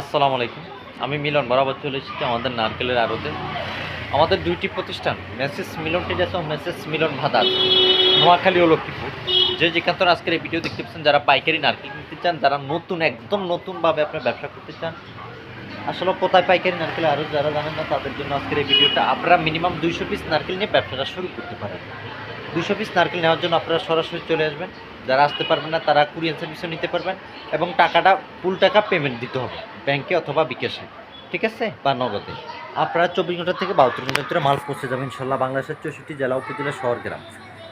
আসসালামু আলাইকুম। আমি মিলন, বরাবর চলে এসেছি আমাদের নারকেলের আড়তে। আমাদের দুইটি প্রতিষ্ঠান, মেসেস মিলন টেজাস ও মেসেস মিলন ভাদার, নোয়াখালী ও লক্ষ্মীপুর। যে যেখান থেকে আজকের এই ভিডিও দেখতে পাচ্ছেন, যারা পাইকারি নারকেল কিনতে চান, যারা নতুন, একদম নতুনভাবে আপনার ব্যবসা করতে চান, আসলে কোথায় পাইকারি নারকেল আরও যারা জানেন না, তাদের জন্য আজকের এই ভিডিওটা আপনারা মিনিমাম দুইশো পিস নারকেল নিয়ে ব্যবসাটা শুরু করতে পারেন। দুইশো পিস নারকেল নেওয়ার জন্য আপনারা সরাসরি চলে আসবেন। যারা আসতে পারবেন না, তারা কুরিয়ার সার্ভিসও নিতে পারবেন এবং টাকাটা ফুল টাকা পেমেন্ট দিতে হবে ব্যাংকে অথবা বিকাশে, ঠিক আছে? বা নগদে। আপনারা চব্বিশ ঘণ্টা থেকে বাহাত্তর ঘণ্টার ভিতরে মাল পৌঁছে যাবেন ইনশাল্লাহ বাংলাদেশের চৌষট্টি জেলা, উপজেলা, শহর, গ্রাম।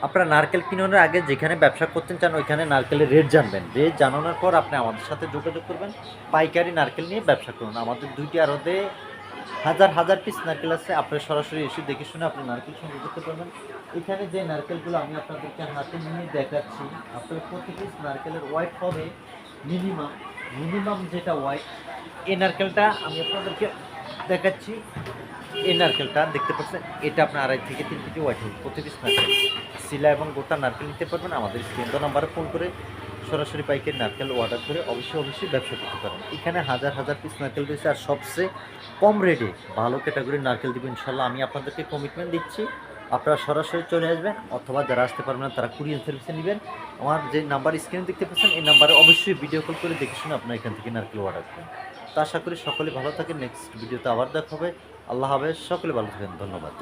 আপনারা নারকেল কিনানোর আগে যেখানে ব্যবসা করতে চান, ওইখানে নারকেলের রেট জানবেন। রেট জানানোর পর আপনি আমাদের সাথে যোগাযোগ করবেন, পাইকারি নারকেল নিয়ে ব্যবসা করুন। আমাদের দুইটি আরতে হাজার হাজার পিস নারকেল আছে। আপনি সরাসরি এসে দেখে শুনে আপনি নারকেল সংগ্রহ করতে পারবেন। এখানে যে নারকেলগুলো আমি আপনাদেরকে হাতে নিয়ে দেখাচ্ছি, আপনার প্রতি পিস নারকেলের ওয়াইট হবে মিনিমাম মিনিমাম যেটা ওয়াইট এই নারকেলটা আমি আপনাদেরকে দেখাচ্ছি। এই নারকেলটা দেখতে পাচ্ছেন, এটা আপনার আড়াই থেকে তিন কেজি ওয়াইট হবে। প্রতি পিস নারকেল। শিলা এবং গোটা নারকেল নিতে পারবেন। আমাদের স্ক্রিন নাম্বারে ফোন করে সরাসরি পাইকারি নারকেল অর্ডার করে অবশ্যই অবশ্যই ব্যবসা করতে পারেন। এখানে হাজার হাজার পিস নারকেল রয়েছে আর সবচেয়ে কম রেটে ভালো ক্যাটাগরির নারকেল দেবো ইনশাল্লাহ আমি আপনাদেরকে কমিটমেন্ট দিচ্ছি, আপনারা সরাসরি চলে আসবেন অথবা যারা আসতে পারবেন না, তারা কুরিয়ার সার্ভিসে নেবেন। আমার যে নাম্বার স্ক্রিনে দেখতে পাচ্ছেন, এই নাম্বারে অবশ্যই ভিডিও কল করে দেখে শুনে আপনার এখান থেকে নারকেল অর্ডার করবেন তো আশা করি সকলে ভালো থাকেন। নেক্সট ভিডিওতে আবার দেখা হবে। আল্লাহ হাফেজ। সকলে ভালো থাকেন। ধন্যবাদ।